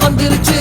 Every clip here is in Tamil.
மாசம் வந்துருச்சு.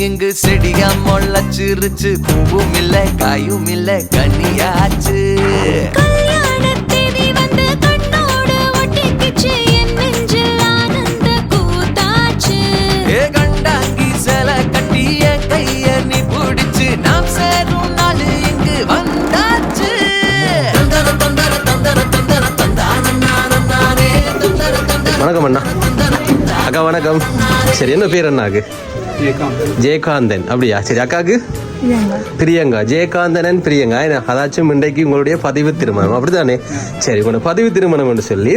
இங்கு செடியா முளைச்சிருச்சு? பூவும் இல்ல காயும் இல்ல கனியாச்சு வணக்கம் அண்ணா. அக்கா வணக்கம். சரி என்ன பேர் அண்ணாக்கு? ஜெயகாந்தன். அப்படியா? சரி அக்காக்கு? பிரியங்கா. ஜெயகாந்தனன் பிரியங்கா. என்ன அதாச்சும் இன்றைக்கு உங்களுடைய பதிவு திருமணம். அப்படிதானே சரி உங்களோட பதிவு திருமணம் என்று சொல்லி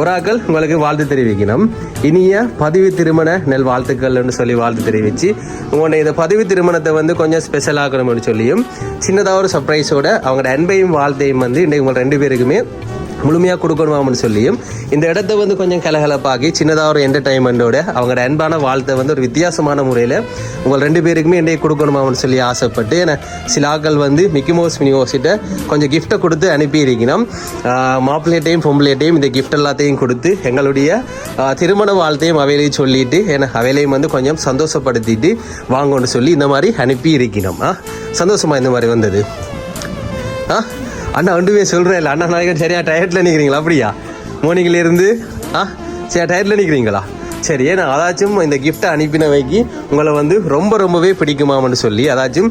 ஒரு ஆக்கள் உங்களுக்கு வாழ்த்து தெரிவிக்கணும். இனிய பதிவு திருமண நெல் வாழ்த்துக்கள் என்று சொல்லி வாழ்த்து தெரிவித்து உங்களுடைய இந்த பதிவு திருமணத்தை வந்து கொஞ்சம் ஸ்பெஷல் ஆக்கணும்னு சொல்லியும் சின்னதாக ஒரு சர்ப்ரைஸோட அவங்களோட அன்பையும் வாழ்த்தையும் வந்து இன்றைக்கு உங்கள் ரெண்டு பேருக்குமே முழுமையாக கொடுக்கணுமாம்னு சொல்லியும் இந்த இடத்த வந்து கொஞ்சம் கலகலப்பாக்கி சின்னதாக ஒரு என்டர்டைன்மெண்ட்டோட அவங்களோட அன்பான வாழ்த்தை வந்து ஒரு வித்தியாசமான முறையில் உங்கள் ரெண்டு பேருக்குமே இன்றைக்கு கொடுக்கணுமாம்னு சொல்லி ஆசைப்பட்டு ஏன்னா சில வந்து மிக்கி மவுஸ் மினிவோசிட்ட கொஞ்சம் கிஃப்ட்டை கொடுத்து அனுப்பியிருக்கணும். மாப்பிள்ளைட்டையும் பொம்பளைட்டையும் இந்த கிஃப்ட் எல்லாத்தையும் கொடுத்து எங்களுடைய திருமண வாழ்த்தையும் அவையிலையும் சொல்லிட்டு ஏன்னா அவையிலையும் வந்து கொஞ்சம் சந்தோஷப்படுத்திட்டு வாங்கன்னு சொல்லி இந்த மாதிரி அனுப்பி இருக்கணும் ஆ சந்தோஷமா இந்த மாதிரி வந்தது. ஆ அண்ணா ஒன்றுமே சொல்கிறேன் இல்லை. அண்ணா நாளைக்கு சரியா டயர்டில் நிற்கிறீங்களா அப்படியா? மார்னிங்ல இருந்து ஆ சரி டயர்டில் நிற்கிறீங்களா சரி ஏன்னா அதாச்சும் இந்த கிஃப்ட்டை அனுப்பினவைக்கு உங்களை வந்து ரொம்ப ரொம்பவே பிடிக்குமாம்னு சொல்லி அதாச்சும்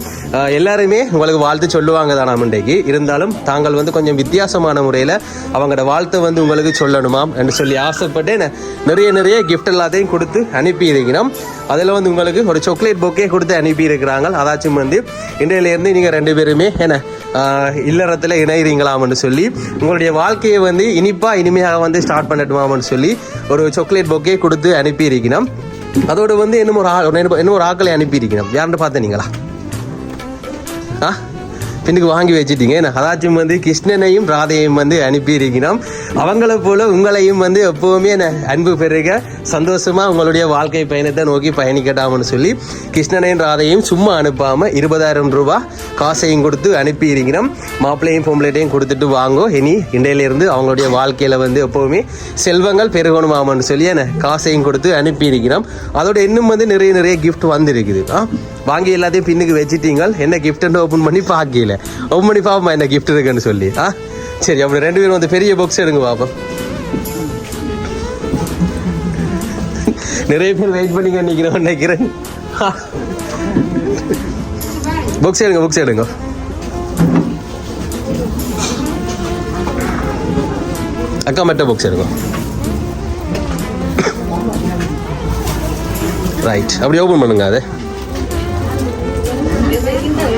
எல்லாருமே உங்களுக்கு வாழ்த்து சொல்லுவாங்க தானாம் இன்றைக்கு இருந்தாலும் தாங்கள் வந்து கொஞ்சம் வித்தியாசமான முறையில் அவங்களோட வாழ்த்தை வந்து உங்களுக்கு சொல்லணுமாம் என்று சொல்லி ஆசைப்பட்டு நிறைய நிறைய கிஃப்ட் எல்லாத்தையும் கொடுத்து அனுப்பியிருக்கிறோம். அதில் வந்து உங்களுக்கு ஒரு சாக்லேட் பொக்கே கொடுத்து அனுப்பியிருக்கிறாங்க. அதாச்சும் வந்து இன்றையிலேருந்து நீங்கள் ரெண்டு பேருமே என்ன இல்லறத்தில் இணைகிறீங்களாம்னு சொல்லி உங்களுடைய வாழ்க்கையை வந்து இனிப்பாக இனிமையாக வந்து ஸ்டார்ட் பண்ணட்டுமாம்னு சொல்லி ஒரு சாக்லேட் பொக்கே கொடுத்து அனுப்பி இருக்கணும் அதோட வந்து இன்னும் ஒரு ஆள் இன்னும் ஒரு ஆக்களை அனுப்பி இருக்கணும் யாருன்னு பார்த்தீங்களா ஆ? பின்னுக்கு வாங்கி வச்சுட்டீங்க. என்ன அதாச்சும் வந்து கிருஷ்ணனையும் ராதையும் வந்து அனுப்பி இருக்கணும் அவங்கள போல உங்களையும் வந்து எப்போவுமே என்ன அன்பு பெருக சந்தோஷமா உங்களுடைய வாழ்க்கை பயணத்தை நோக்கி பயணிக்கட்டாம்னு சொல்லி கிருஷ்ணனையும் ராதையும் சும்மா அனுப்பாம இருபதாயிரம் ரூபாய் காசையும் கொடுத்து அனுப்பி இருக்கணும் மாப்பிள்ளையும் பொம்பளைட்டையும் கொடுத்துட்டு வாங்கோ. இனி இன்றையிலிருந்து அவங்களுடைய வாழ்க்கையில வந்து எப்போவுமே செல்வங்கள் பெருகணுமாமன்னு சொல்லி என்ன காசையும் கொடுத்து அனுப்பி இருக்கிறோம் அதோட இன்னும் வந்து நிறைய நிறைய கிஃப்ட் வந்திருக்குது. ஆ வாங்கி எல்லாத்தையும் பின்னுக்கு வச்சுட்டீங்க என்ன கிஃப்ட்னு ஓப்பன் பண்ணி பார்க்கல. ஓப்பன் மணி பார்ப்போமா என்ன கிஃப்ட் இருக்குன்னு சொல்லி. ஆ? சரி அப்படி ரெண்டு பேரும் வந்து பெரிய பாக்ஸ் எடுங்க பாப்போம். நிறைய பேர் வெயிட் பண்ணிங்க நிற்கிறோம் நினைக்கிறேன். புக்ஸ் எடுங்க புக்ஸ் எடுங்க. அக்கா மட்டும் புக்ஸ் எடுங்க. ரைட் அப்படி ஓப்பன் பண்ணுங்க அதை.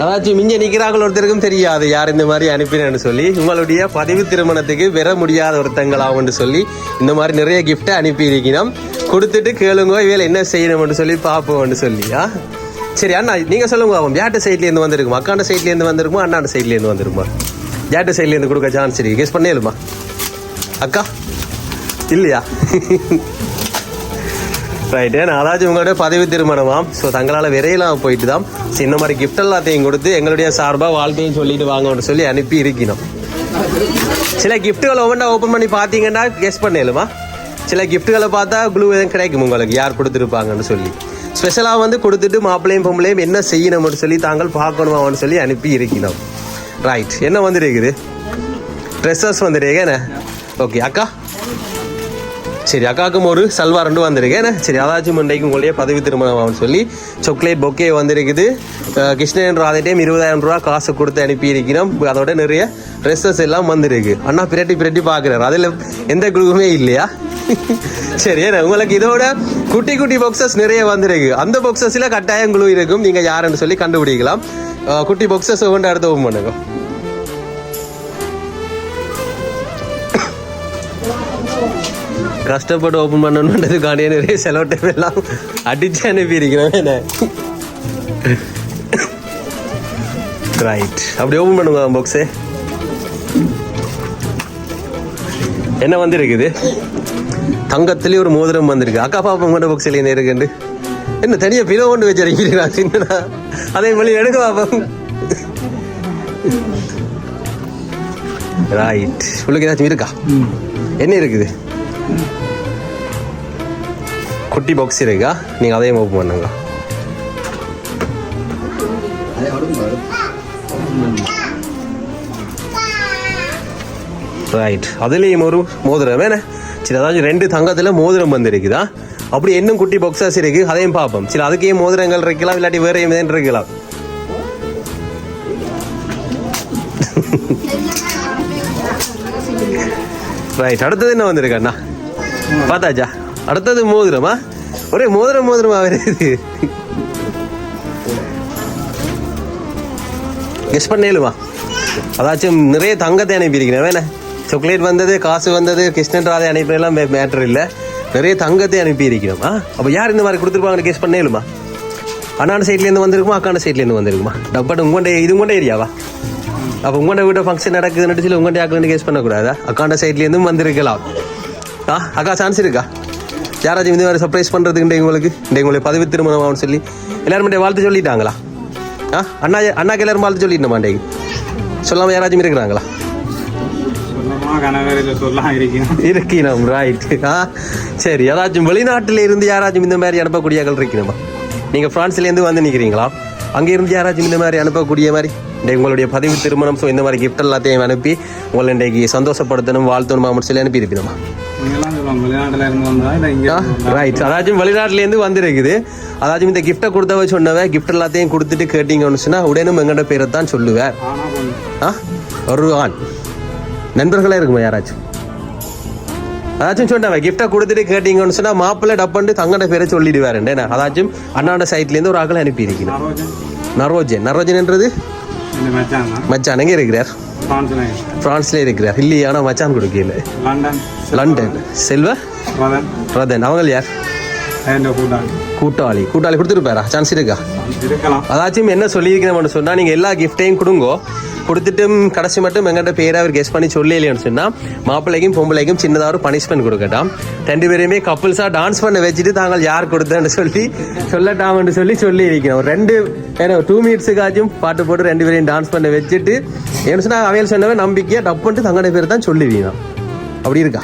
அதாச்சும் மிஞ்ச நிற்கிறார்கள் ஒருத்தருக்கும் தெரியாது யார் இந்த மாதிரி அனுப்பினேன்னு சொல்லி உங்களுடைய பதிவு திருமணத்துக்கு பெற முடியாத ஒருத்தங்களாகும்னு சொல்லி இந்த மாதிரி நிறைய கிஃப்ட்டை அனுப்பி இருக்கணும் கொடுத்துட்டு கேளுங்க இவையில என்ன செய்யணும்னு சொல்லி பார்ப்போம்னு சொல்லியா சரி அண்ணா நீங்க சொல்லுங்க அவன் யார்ட்ட சைட்லேருந்து வந்திருக்குமா? அக்காண்ட சைட்லேருந்து வந்திருக்குமா? அண்ணாண்ட சைட்லேருந்து வந்திருக்குமா? யார்ட்ட சைட்லேருந்து கொடுக்க சான்ஸ் இருக்கு? கெஸ் பண்ணேலுமா அக்கா இல்லையா? ரைட் நான் அதாச்சும் உங்களோட பதவி திருமணமாம். ஸோ தங்களால் விரையலாம் போயிட்டு தான் ஸோ இந்த மாதிரி கிஃப்ட் எல்லாத்தையும் கொடுத்து எங்களுடைய சார்பாக வாழ்க்கையும் சொல்லிட்டு வாங்கன்னு சொல்லி அனுப்பி இருக்கணும் சில கிஃப்ட்டுகளை ஒவ்வொன்றா ஓப்பன் பண்ணி பார்த்தீங்கன்னா கெஸ் பண்ணலுமா? சில கிஃப்ட்டுகளை பார்த்தா குளூ எதுவும் கிடைக்கும் உங்களுக்கு? யார் கொடுத்துருப்பாங்கன்னு சொல்லி. ஸ்பெஷலாக வந்து கொடுத்துட்டு மாப்பிள்ளையும் பொம்பளையும் என்ன செய்யணும்னு சொல்லி தாங்கள் பார்க்கணுமான்னு சொல்லி அனுப்பி இருக்கணும் ரைட் என்ன வந்துருக்குது ட்ரெஸ்ஸஸ் வந்துருக்கு என்ன? ஓகே அக்கா? சரி அக்காவுக்கும் ஒரு சல்வார் ரெண்டு வந்திருக்கு. ஏன்னா சரி அதாச்சும் இன்றைக்கு உங்களுடைய பதவி திருமணம் சொல்லி சாக்லேட் பொக்கே வந்திருக்குது. கிருஷ்ணன் கிருஷ்ணன் டைம் இருபதாயிரம் ரூபா காசு கொடுத்து அனுப்பியிருக்கிறோம். அதோட நிறைய ட்ரெஸ்ஸஸ் எல்லாம் வந்திருக்கு. அண்ணா பிரட்டி பிரட்டி பார்க்குறாரு. அதில் எந்த குழுவுமே இல்லையா? சரி ஏன்னா உங்களுக்கு இதோட குட்டி குட்டி பாக்ஸஸ் நிறைய வந்திருக்கு. அந்த பாக்ஸஸில் கட்டாயம் குழு இருக்கும். நீங்கள் யாருன்னு சொல்லி கண்டுபிடிக்கலாம். குட்டி பாக்ஸஸ் கொண்டு அடுத்து ஓப்பன் பண்ணுங்க. கஷ்டப்பட்டு ஓப்பன் பண்ணணுன்றதுக்காண்டியே நிறைய செலவு டைம் எல்லாம் அடிச்சு அனுப்பியிருக்கிறேன் என்ன? ரைட் அப்படி ஓப்பன் பண்ணுங்க பாக்ஸு என்ன வந்திருக்குது? தங்கத்துலேயே ஒரு மோதிரம் வந்திருக்கு. அக்கா பாப்பா உங்களோட பாக்ஸில் என்ன இருக்குண்டு என்ன தனியாக பிலோ கொண்டு வச்சிருக்கிறீங்களா? சின்னதா? அதே மாதிரி எடுக்க பாப்போம் ரைட் உங்களுக்கு ஏதாச்சும் இருக்கா? என்ன இருக்குது? குட்டி பாக்ஸ் இருக்கா? நீங்கள் அதையும் ஓப்பன் பண்ணுங்க. ரைட் அதுலேயும் ஒரு மோதிரம். வேணே சரி அதாவது ரெண்டு தங்கத்தில் மோதிரம் வந்திருக்குதா? அப்படி இன்னும் குட்டி பாக்ஸஸ் இருக்கு. அதையும் பார்ப்போம். சரி அதுக்கே மோதிரங்கள் இருக்கலாம் இல்லாட்டி வேற எதுவும் இருக்கலாம். ரைட் அடுத்தது என்ன வந்திருக்கண்ணா பார்த்தாச்சா? அடுத்தது மோதிரமா? ஒரே மோதிரம் மோதிரமா வருது கெஸ் பண்ணேலுமா அதாச்சும் நிறைய தங்கத்தை அனுப்பியிருக்கிறேன் வேணே. சாக்லேட் வந்தது காசு வந்தது கிருஷ்ணன் ராதை அனுப்பினெல்லாம் மேட்ரு இல்லை. நிறைய தங்கத்தை அனுப்பியிருக்கிறோமா அப்போ யார் இந்த மாதிரி கொடுத்துருப்பாங்கன்னு கெஸ் பண்ணேலுமா அண்ணாண்ட சைட்லேருந்து வந்திருக்குமா அக்காண்ட சைட்லேருந்து வந்திருக்குமா? டப்பட் உங்கள்கிட்ட இது உங்கள்கிட்ட ஏரியாவா அப்போ உங்கள்கிட்ட வீட்டு ஃபங்க்ஷன் நடக்குதுன்னு சொல்லி உங்கள்கிட்ட யாருக்குன்னு கேஸ் பண்ணக்கூடாதா? அக்காண்ட சைட்லேருந்தும் வந்திருக்கலாம். ஆ அக்கா சான்ஸ் இருக்கா? யாராச்சும் இந்த மாதிரி சர்ப்ரைஸ் பண்ணுறதுக்கு உங்களுக்கு? இந்த உங்களை பதவி திருமணம் ஆகும்னு சொல்லி எல்லாரும் வாழ்த்து சொல்லிட்டாங்களா? ஆ அண்ணா அண்ணாக்கு எல்லாரும் வாழ்த்து சொல்லிட்டோம் மாண்டேங்க சொல்லாமல் யாராச்சும் இருக்கிறாங்களா? இருக்கணும். இருக்கணும் ரைட் ஆ சரி ஏதாச்சும் வெளிநாட்டில் இருந்து யாராச்சும் இந்த மாதிரி அனுப்பக்கூடியவர்கள் இருக்கணுமா? நீங்கள் ஃப்ரான்ஸ்லேருந்து வந்து நிற்கிறீங்களா அங்கே இருந்து யாராச்சும் இந்த மாதிரி அனுப்பக்கூடிய மாதிரி? இந்த உங்களுடைய பதவி திருமணம் ஸோ இந்த மாதிரி கிஃப்ட் எல்லாத்தையும் அனுப்பி உங்களை இன்றைக்கு சந்தோஷப்படுத்தணும் வாழ்த்தணும் அப்படின்னு சொல்லி அனுப்பி ரைட் அதாச்சும் வெளிநாட்டிலேருந்து வந்திருக்குது. அதாச்சும் இந்த கிஃப்ட்டை கொடுத்தவ சொன்னவ கிஃப்ட் எல்லாத்தையும் கொடுத்துட்டு கேட்டீங்கன்னு சொன்னால் உடனும் எங்கள்கிட்ட பேரை தான் சொல்லுவேன் ஆ? ஒரு ஆண். நண்பர்களே இருக்குமா யாராச்சும்? அதாச்சும் சொன்னவன் கிஃப்டை கொடுத்துட்டு கேட்டீங்கன்னு சொன்னா மாப்பிள்ளை டப்பண்டு தங்கட பேரை சொல்லிடுவாருண்டே நான் அதாச்சும் அண்ணாண்ட சைட்லேருந்து ஒரு ஆக்களை அனுப்பி இருக்கணும் நரோஜன். நரோஜன் நரோஜன்ன்றது மச்சான் எங்கே இருக்கிறார்? பிரான்ஸ்ல இருக்கிறார். இல்லையா ஆனால் மச்சான் கொடுக்கல லண்டன். லண்டன். செல்வ? ரதன். அவங்க யார்? கூட்டாளி. கூட்டாளி கொடுத்துருப்பாரா? சான்ஸ் இருக்கா? அதாச்சும் என்ன சொல்லியிருக்கிறோம்னு சொன்னா நீங்க எல்லா கிஃப்டையும் கொடுங்கோ. கொடுத்துட்டும் கடைசி மட்டும் எங்கிட்ட பேரை அவர் கெஸ் பண்ணி சொல்லலைன்னு சொன்னா மாப்பிள்ளைக்கும் பொம்பளைக்கும் சின்னதாக ஒரு பனிஷ்மெண்ட் கொடுக்கட்டாம். ரெண்டு பேரையுமே கப்புள்ஸா டான்ஸ் பண்ண வச்சுட்டு தாங்கள் யார் கொடுத்தேன்னு சொல்லி சொல்லட்டாம்னு சொல்லி சொல்லி இருக்கிறோம் ரெண்டு ஏன்னா டூ மினிட்ஸுக்காச்சும் பாட்டு போட்டு ரெண்டு பேரையும் டான்ஸ் பண்ண வச்சுட்டு ஏன்னு சொன்னா அவையல் சொன்னவன் நம்பிக்கையா டப்புன்ட்டு தங்கட பேர் தான் சொல்லுவீங்க. அப்படி இருக்கா?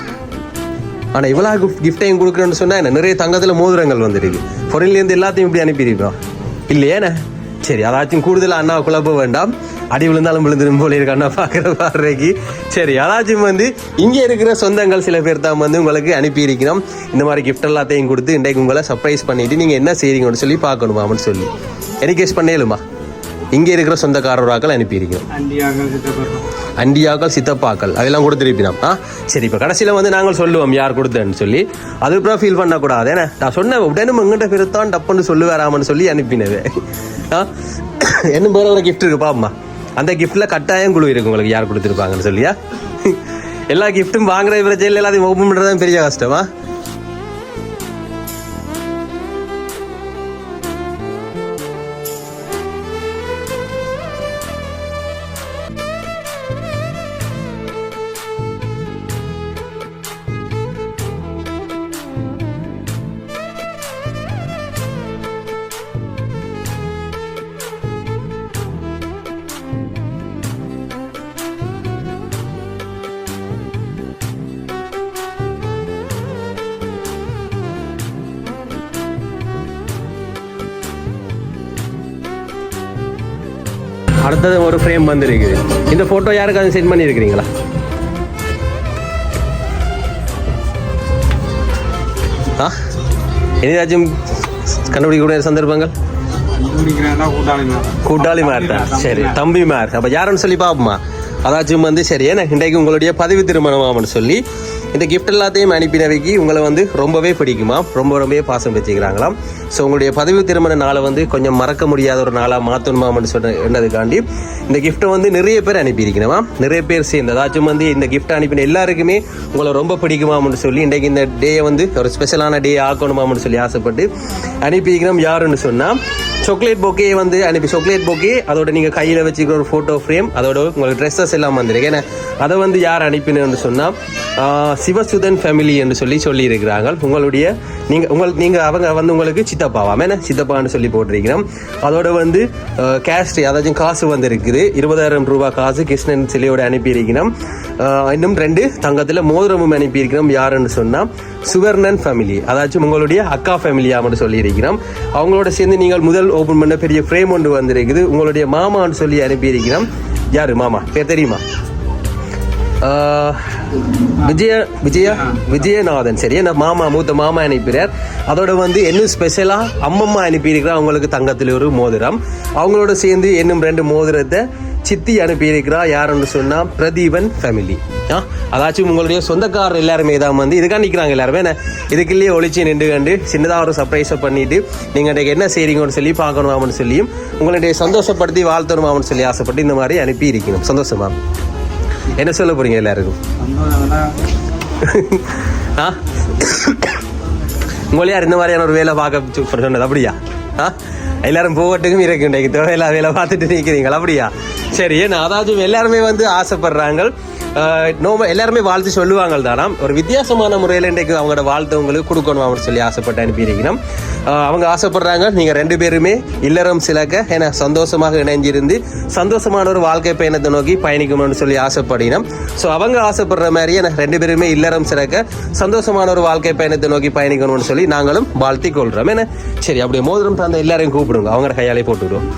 ஆனால் இவ்வளோ கிஃப்ட் கிஃப்டையும் கொடுக்குறேன்னு சொன்னா என்ன நிறைய தங்கத்தில் மோதிரங்கள் வந்துருக்கு. பொருள்லேருந்து எல்லாத்தையும் இப்படி அனுப்பியிருக்கோம். இல்லையேண்ணே சரி அதாச்சும் கூடுதலாக அண்ணா குழப்ப வேண்டாம். அடி விழுந்தாலும் விழுந்துடும் போல இருக்கு அண்ணா பார்க்குற பாடுறதுக்கு சரி அதாச்சும் வந்து இங்கே இருக்கிற சொந்தங்கள் சில பேர் தான் வந்து உங்களுக்கு அனுப்பியிருக்கிறோம். இந்த மாதிரி கிஃப்ட் எல்லாத்தையும் கொடுத்து இன்றைக்கு உங்களை சர்ப்ரைஸ் பண்ணிவிட்டு நீங்கள் என்ன செய்றீங்கன்னு சொல்லி பார்க்கணுமா அப்படின்னு சொல்லி. என்கேஸ் கெஸ் பண்ணேலுமா இங்கே இருக்கிற சொந்தக்காரராக்கள் அனுப்பியிருக்கிறோம். அண்டியாக்கள் சித்தப்பாக்கள் அதெல்லாம் கொடுத்துருப்பினோம் ஆ? சரி இப்போ கடைசியில் வந்து நாங்கள் சொல்லுவோம் யார் கொடுத்தேன்னு சொல்லி. அதுக்கப்புறம் ஃபீல் பண்ணக்கூடாது. ஏன்னா நான் சொன்னேன் உடனே எங்கிட்ட பெருத்தான் டப்புன்னு சொல்லுவாராமன்னு சொல்லி அனுப்பினது. ஆ? என்ன போகிற ஒரு கிஃப்ட் இருக்கு பாப்பா அந்த கிஃப்ட்டில் கட்டாயம் குழு இருக்கு உங்களுக்கு யார் கொடுத்துருப்பாங்கன்னு சொல்லியா? எல்லா கிஃப்ட்டும் வாங்குற பிரச்சனை எல்லாத்தையும் ஓப்பன் பண்ணுறது தான் பெரிய கஷ்டமா அடுத்தது ஒரு ஃப்ரேம் வந்துருக்குது. இந்த ஃபோட்டோ யாருக்கு யாருக்காவது சென்ட் பண்ணியிருக்கிறீங்களா? ஆ? இனிதாச்சும் கண்டுபிடிக்கக்கூடிய சந்தர்ப்பங்கள்? கூட்டாளி மார்தான் சரி தம்பி மார். அப்போ யாருன்னு சொல்லி பார்ப்போமா? அதாச்சும் வந்து சரி ஏன்னா இன்றைக்கு உங்களுடைய பதிவு திருமணமாமன்னு சொல்லி இந்த கிஃப்ட் எல்லாத்தையும் அனுப்பினவைக்கு உங்களை வந்து ரொம்பவே பிடிக்குமா? ரொம்ப ரொம்பவே பாசம் வச்சுக்கிறாங்களாம் ஸோ உங்களுடைய பதவி திருமண நாளை வந்து கொஞ்சம் மறக்க முடியாத ஒரு நாளாக மாற்றணுமாமன்னு சொன்ன என்னதுக்காண்டி இந்த கிஃப்ட்டை வந்து நிறைய பேர் அனுப்பியிருக்கணுமா? நிறைய பேர் சேர்ந்து அதாச்சும் வந்து இந்த கிஃப்ட் அனுப்பின எல்லாருக்குமே உங்களை ரொம்ப பிடிக்குமாம்னு சொல்லி இன்றைக்கு இந்த டேயை வந்து ஒரு ஸ்பெஷலான டே ஆக்கணுமாம்னு சொல்லி ஆசைப்பட்டு அனுப்பியிருக்கிறோம் யாருன்னு சொன்னால் சாக்லேட் போக்கே வந்து அனுப்பி சாக்லேட் போக்கே அதோட நீங்கள் கையில் வச்சுக்கிற ஒரு ஃபோட்டோ ஃப்ரேம் அதோட உங்களுக்கு ட்ரெஸ்ஸஸ் எல்லாம் வந்துருக்கு. ஏன்னா அதை வந்து யார் அனுப்பினு சொன்னால் சிவசுதன் ஃபேமிலி என்று சொல்லி சொல்லியிருக்கிறாங்க உங்களுடைய நீங்கள் உங்களுக்கு நீங்கள் அவங்க வந்து உங்களுக்கு சித்தப்பாவாம் என்ன சித்தப்பான்னு சொல்லி போட்டிருக்கிறோம். அதோட வந்து கேஸ்ட் அதாச்சும் காசு வந்திருக்குது. இருபதாயிரம் ரூபாய் காசு கிருஷ்ணன் சிலையோடு அனுப்பியிருக்கிறோம். இன்னும் ரெண்டு தங்கத்தில் மோதிரமும் அனுப்பியிருக்கிறோம். யாருன்னு சொன்னால் சுவர்ணன் ஃபேமிலி அதாச்சும் உங்களுடைய அக்கா ஃபேமிலியாமன்னு சொல்லியிருக்கிறோம். அவங்களோட சேர்ந்து நீங்கள் முதல் ஓப்பன் பண்ண பெரிய ஃப்ரேம் ஒன்று வந்திருக்குது. உங்களுடைய மாமான்னு சொல்லி அனுப்பியிருக்கிறோம். யார்? மாமா. பேர் தெரியுமா? விஜய விஜய விஜயநாதன் சரி என்ன மாமா மூத்த மாமா அனுப்பினார் அதோட வந்து இன்னும் ஸ்பெஷலாக அம்மம்மா அனுப்பியிருக்கிறா அவங்களுக்கு தங்கத்தில் ஒரு மோதிரம் அவங்களோட சேர்ந்து இன்னும் ரெண்டு மோதிரத்தை சித்தி அனுப்பியிருக்கிறா யாருன்னு சொன்னால் பிரதீபன் ஃபேமிலி ஆ அதாச்சும் உங்களுடைய சொந்தக்காரர் எல்லாருமே தான் வந்து இதுக்காக நிற்கிறாங்க எல்லாருமே என்ன இதுக்குள்ளேயே ஒழிச்சு நின்று கண்டு சின்னதாக ஒரு சர்ப்ரைஸை பண்ணிவிட்டு நீங்கள் இன்றைக்கு என்ன செய்கிறீங்கன்னு சொல்லி பார்க்கணுமாமன்னு சொல்லியும் உங்களுடைய சந்தோஷப்படுத்தி வாழ்த்தணுமாமன்னு சொல்லி ஆசைப்பட்டு இந்த மாதிரி அனுப்பி இருக்கணும் சந்தோஷமா என்ன சொல்ல போறீங்க எல்லாருக்கும்? ஆ? உங்களை யார் இந்த மாதிரியான ஒரு வேலை பார்க்க சொன்னது? அப்படியா? ஆ? எல்லாரும் போகட்டுக்கும் இருக்கு இன்றைக்கு. தேவையில்லா வேலை பார்த்துட்டு நிற்கிறீங்களா அப்படியா? சரி ஏன்னா அதாச்சும் எல்லாருமே வந்து ஆசைப்படுறாங்க. நோம எல்லாருமே வாழ்த்து சொல்லுவாங்க தானாம் ஒரு வித்தியாசமான முறையில் இன்றைக்கு அவங்களோட வாழ்த்து உங்களுக்கு கொடுக்கணும் அப்படின்னு சொல்லி ஆசைப்பட்டு அனுப்பியிருக்கிறோம். அவங்க ஆசைப்படுறாங்க நீங்கள் ரெண்டு பேருமே இல்லறம் சிலக்க ஏன்னா சந்தோஷமாக இணைஞ்சிருந்து சந்தோஷமான ஒரு வாழ்க்கை பயணத்தை நோக்கி பயணிக்கணும்னு சொல்லி ஆசைப்படினோம் ஸோ அவங்க ஆசைப்படுற மாதிரி எனக்கு ரெண்டு பேருமே இல்லறம் சிறக்க சந்தோஷமான ஒரு வாழ்க்கை பயணத்தை நோக்கி பயணிக்கணும்னு சொல்லி நாங்களும் வாழ்த்தி கொள்கிறோம். ஏன்னா சரி அப்படியே மோதிரம் தந்த எல்லாரையும் கூப்பிடுங்க. அவங்க கையாலே போட்டுவிடுவோம்